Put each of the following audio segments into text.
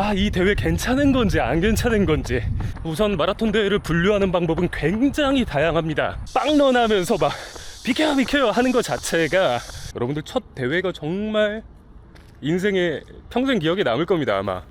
아, 이 대회 괜찮은 건지 안 괜찮은 건지. 우선 마라톤 대회를 분류하는 방법은 굉장히 다양합니다. 빵런 하면서 막 비켜요, 비켜요 하는 것 자체가 여러분들 첫 대회가 정말 인생의 평생 기억에 남을 겁니다, 아마.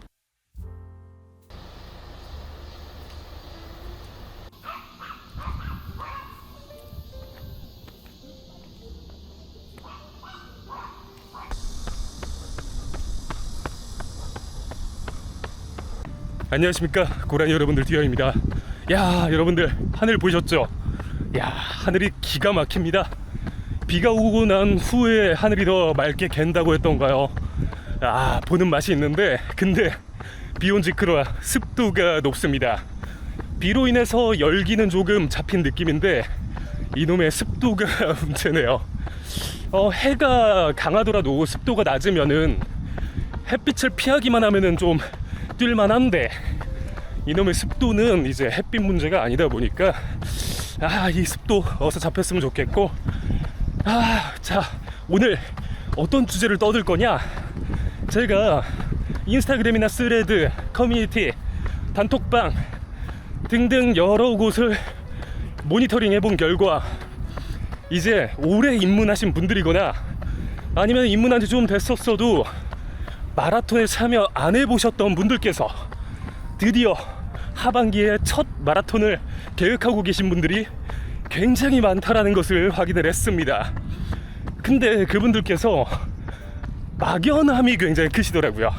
안녕하십니까? 고라니 여러분들 디어입니다. 야 여러분들 하늘 보셨죠? 야 하늘이 기가 막힙니다. 비가 오고 난 후에 하늘이 더 맑게 갠다고 했던가요? 아 보는 맛이 있는데 근데 비온 직후라 습도가 높습니다. 비로 인해서 열기는 조금 잡힌 느낌인데 이놈의 습도가 문제네요. 어, 해가 강하더라도 습도가 낮으면은 햇빛을 피하기만 하면은 좀 뛸만 한데. 이놈의 습도는 이제 햇빛 문제가 아니다 보니까 아 이 습도 어서 잡혔으면 좋겠고. 아 자 오늘 어떤 주제를 떠들 거냐? 제가 인스타그램이나 스레드 커뮤니티 단톡방 등등 여러 곳을 모니터링 해본 결과 이제 오래 입문하신 분들이거나 아니면 입문한 지 좀 됐었어도 마라톤에 참여 안 해보셨던 분들께서 드디어 하반기에 첫 마라톤을 계획하고 계신 분들이 굉장히 많다라는 것을 확인을 했습니다. 근데 그분들께서 막연함이 굉장히 크시더라고요.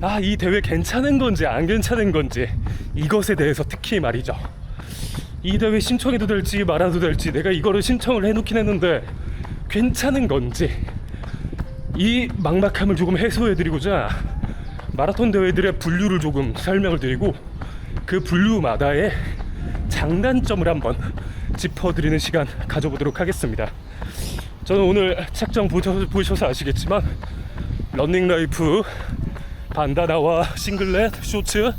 아, 이 대회 괜찮은 건지 안 괜찮은 건지 이것에 대해서 특히 말이죠. 이 대회 신청해도 될지 말아도 될지 내가 이거를 신청을 해놓긴 했는데 괜찮은 건지 이 막막함을 조금 해소해드리고자 마라톤 대회들의 분류를 조금 설명을 드리고 그 분류마다의 장단점을 한번 짚어드리는 시간 가져보도록 하겠습니다. 저는 오늘 책장 보셔서, 아시겠지만 런닝라이프 반다나와 싱글렛 쇼츠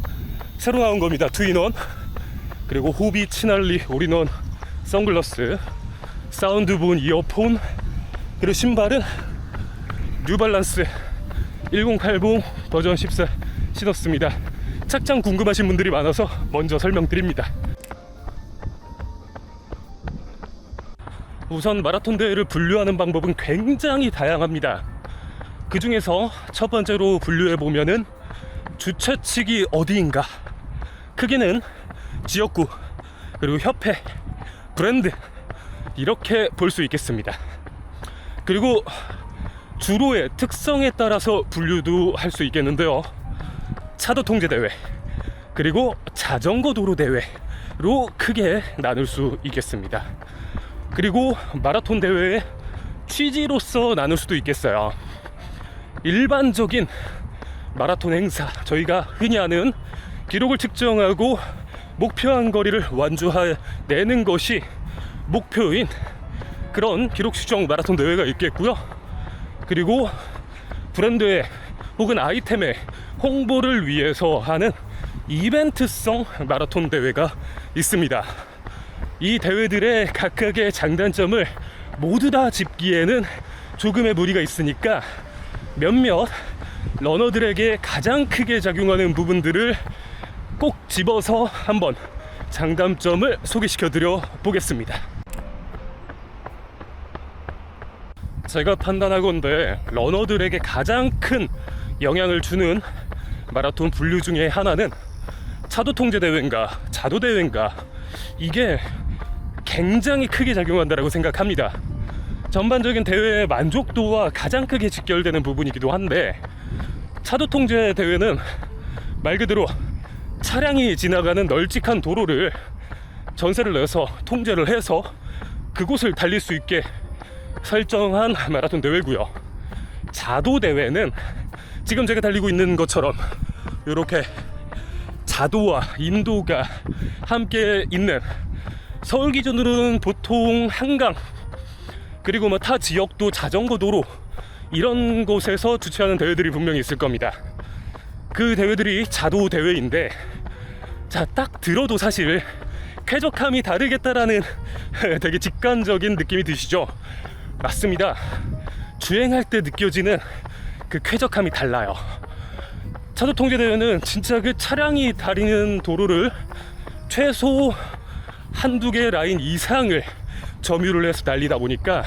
새로 나온 겁니다. 투인원 그리고 호비 치날리 올인원 선글라스 사운드본 이어폰 그리고 신발은 뉴발란스 1080 버전 14 신었습니다. 착장 궁금하신 분들이 많아서 먼저 설명드립니다. 우선 마라톤 대회를 분류하는 방법은 굉장히 다양합니다. 그 중에서 첫 번째로 분류해 보면은 주최 측이 어디인가, 크게는 지역구, 그리고 협회, 브랜드 이렇게 볼 수 있겠습니다. 그리고 주로의 특성에 따라서 분류도 할 수 있겠는데요. 차도 통제 대회 그리고 자전거 도로 대회로 크게 나눌 수 있겠습니다. 그리고 마라톤 대회의 취지로서 나눌 수도 있겠어요. 일반적인 마라톤 행사 저희가 흔히 하는 기록을 측정하고 목표한 거리를 완주해내는 것이 목표인 그런 기록 수정 마라톤 대회가 있겠고요. 그리고 브랜드의 혹은 아이템의 홍보를 위해서 하는 이벤트성 마라톤 대회가 있습니다. 이 대회들의 각각의 장단점을 모두 다 짚기에는 조금의 무리가 있으니까 몇몇 러너들에게 가장 크게 작용하는 부분들을 꼭 집어서 한번 장단점을 소개시켜 드려 보겠습니다. 제가 판단하건대 러너들에게 가장 큰 영향을 주는 마라톤 분류 중에 하나는 차도 통제 대회인가 자도 대회인가 이게 굉장히 크게 작용한다고 생각합니다. 전반적인 대회의 만족도와 가장 크게 직결되는 부분이기도 한데 차도 통제 대회는 말 그대로 차량이 지나가는 널찍한 도로를 전세를 내서 통제를 해서 그곳을 달릴 수 있게 설정한 마라톤 대회고요. 자도 대회는 지금 제가 달리고 있는 것처럼 이렇게 자도와 인도가 함께 있는 서울 기준으로는 보통 한강 그리고 뭐 타 지역도 자전거 도로 이런 곳에서 주최하는 대회들이 분명히 있을 겁니다. 그 대회들이 자도 대회인데 자 딱 들어도 사실 쾌적함이 다르겠다라는 되게 직관적인 느낌이 드시죠? 맞습니다. 주행할 때 느껴지는 그 쾌적함이 달라요. 차도 통제 대회는 진짜 그 차량이 다니는 도로를 최소 한두 개 라인 이상을 점유를 해서 달리다 보니까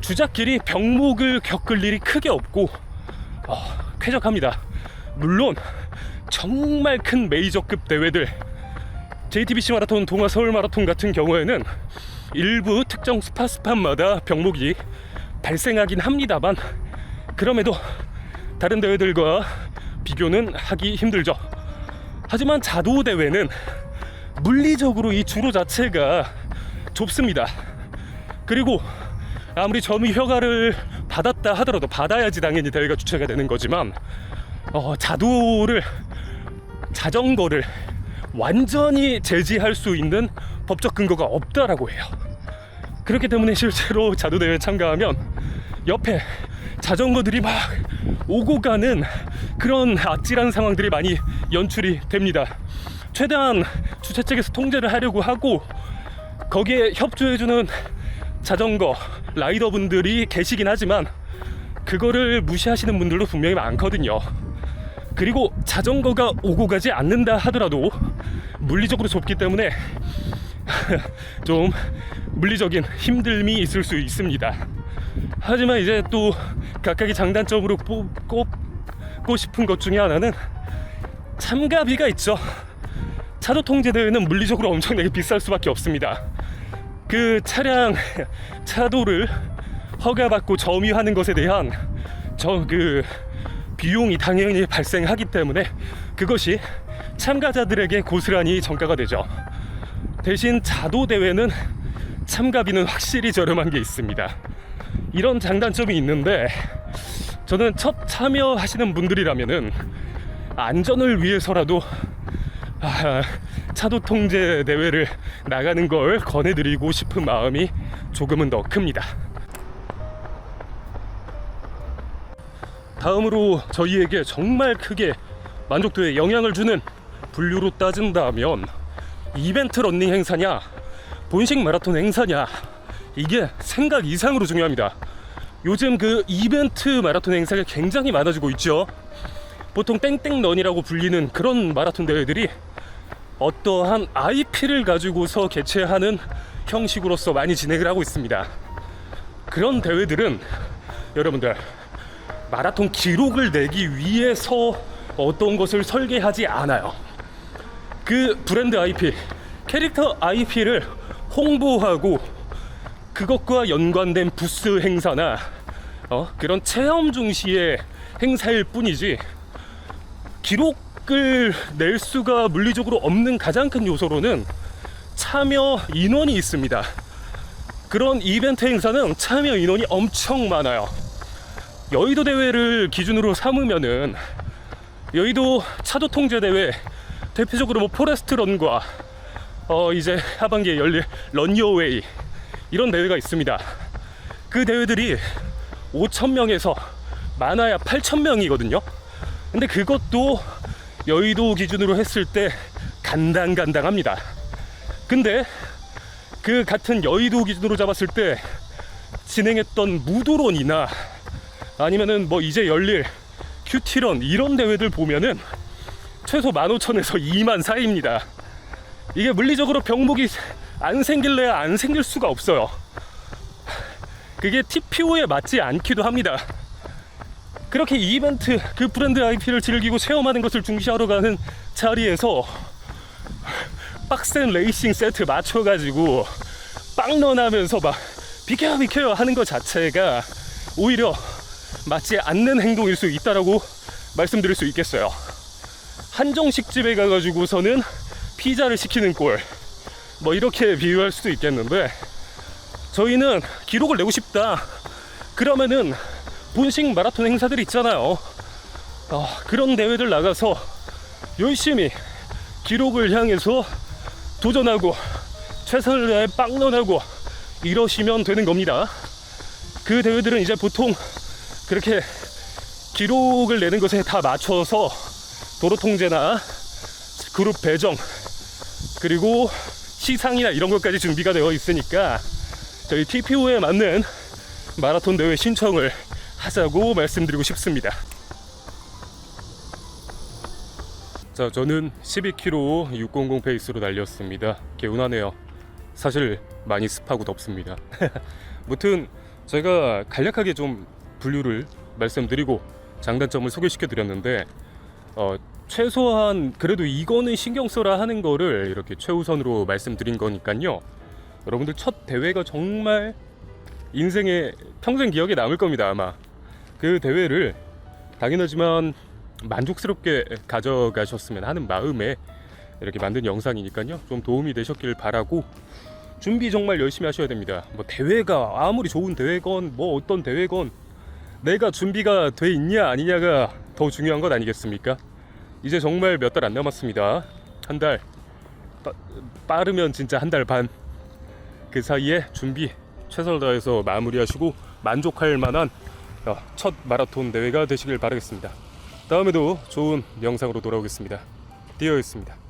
주작끼리 병목을 겪을 일이 크게 없고 어, 쾌적합니다. 물론 정말 큰 메이저급 대회들 JTBC 마라톤, 동아 서울 마라톤 같은 경우에는 일부 특정 스팟 스팟마다 병목이 발생하긴 합니다만 그럼에도 다른 대회들과 비교는 하기 힘들죠. 하지만 자도 대회는 물리적으로 이 주로 자체가 좁습니다. 그리고 아무리 점유 허가를 받았다 하더라도 받아야지 당연히 대회가 주최가 되는 거지만 어, 자도를 자전거를 완전히 제지할 수 있는 법적 근거가 없다라고 해요. 그렇기 때문에 실제로 자도 대회에 참가하면 옆에 자전거들이 막 오고 가는 그런 아찔한 상황들이 많이 연출이 됩니다. 최대한 주최 측에서 통제를 하려고 하고 거기에 협조해주는 자전거 라이더분들이 계시긴 하지만 그거를 무시하시는 분들도 분명히 많거든요. 그리고 자전거가 오고 가지 않는다 하더라도 물리적으로 좁기 때문에 좀 물리적인 힘듦이 있을 수 있습니다. 하지만 이제 또 각각의 장단점으로 뽑- 꼽고 싶은 것 중에 하나는 참가비가 있죠. 차도 통제 대회는 물리적으로 엄청나게 비쌀 수밖에 없습니다. 그 차량 차도를 허가받고 점유하는 것에 대한 저 그 비용이 당연히 발생하기 때문에 그것이 참가자들에게 고스란히 전가가 되죠. 대신 자도 대회는 참가비는 확실히 저렴한 게 있습니다. 이런 장단점이 있는데 저는 첫 참여하시는 분들이라면은 안전을 위해서라도 아, 차도 통제 대회를 나가는 걸 권해드리고 싶은 마음이 조금은 더 큽니다. 다음으로 저희에게 정말 크게 만족도에 영향을 주는 분류로 따진다면 이벤트 런닝 행사냐 본식 마라톤 행사냐 이게 생각 이상으로 중요합니다. 요즘 그 이벤트 마라톤 행사가 굉장히 많아지고 있죠. 보통 땡땡런이라고 불리는 그런 마라톤 대회들이 어떠한 IP를 가지고서 개최하는 형식으로서 많이 진행을 하고 있습니다. 그런 대회들은 여러분들 마라톤 기록을 내기 위해서 어떤 것을 설계하지 않아요. 그 브랜드 IP, 캐릭터 IP를 홍보하고 그것과 연관된 부스 행사나 어, 그런 체험 중시의 행사일 뿐이지 기록을 낼 수가 물리적으로 없는 가장 큰 요소로는 참여 인원이 있습니다. 그런 이벤트 행사는 참여 인원이 엄청 많아요. 여의도 대회를 기준으로 삼으면은 여의도 차도 통제 대회 대표적으로 뭐 포레스트 런과 어 이제 하반기에 열릴 런여웨이 이런 대회가 있습니다. 그 대회들이 5천 명에서 많아야 8천 명이거든요. 근데 그것도 여의도 기준으로 했을 때 간당간당합니다. 근데 그 같은 여의도 기준으로 잡았을 때 진행했던 무도론이나 아니면은 뭐 이제 열릴 큐티런 이런 대회들 보면은 최소 15,000에서 2만 사이입니다. 이게 물리적으로 병목이 안 생길래야 안 생길 수가 없어요. 그게 TPO에 맞지 않기도 합니다. 그렇게 이벤트 그 브랜드 IP를 즐기고 체험하는 것을 중시하러 가는 자리에서 빡센 레이싱 세트 맞춰가지고 빵런하면서 막 비켜요 비켜요 하는 것 자체가 오히려 맞지 않는 행동일 수 있다라고 말씀드릴 수 있겠어요. 한정식 집에 가가지고서는 피자를 시키는 꼴, 뭐 이렇게 비유할 수도 있겠는데 저희는 기록을 내고 싶다. 그러면은 본식 마라톤 행사들 있잖아요. 어, 그런 대회들 나가서 열심히 기록을 향해서 도전하고 최선을 다해 빵런하고 이러시면 되는 겁니다. 그 대회들은 이제 보통 그렇게 기록을 내는 것에 다 맞춰서 도로 통제나 그룹 배정 그리고 시상이나 이런 것까지 준비가 되어 있으니까 저희 TPO에 맞는 마라톤 대회 신청을 하자고 말씀드리고 싶습니다. 자, 저는 12km 600 페이스로 달렸습니다. 개운하네요. 사실 많이 습하고 덥습니다. 무튼 제가 간략하게 좀 분류를 말씀드리고 장단점을 소개시켜 드렸는데 어, 최소한 그래도 이거는 신경 써라 하는 거를 이렇게 최우선으로 말씀드린 거니까요. 여러분들 첫 대회가 정말 인생의 평생 기억에 남을 겁니다 아마. 그 대회를 당연하지만 만족스럽게 가져가셨으면 하는 마음에 이렇게 만든 영상이니까요. 좀 도움이 되셨길 바라고 준비 정말 열심히 하셔야 됩니다. 뭐 대회가 아무리 좋은 대회건 뭐 어떤 대회건 내가 준비가 돼 있냐 아니냐가 더 중요한 것 아니겠습니까 이제 정말 몇 달 안 남았습니다 한 달 빠르면 진짜 한 달 반 그 사이에 준비 최선을 다해서 마무리하시고 만족할 만한 어, 첫 마라톤 대회가 되시길 바라겠습니다. 다음에도 좋은 영상으로 돌아오겠습니다. 디어였습니다.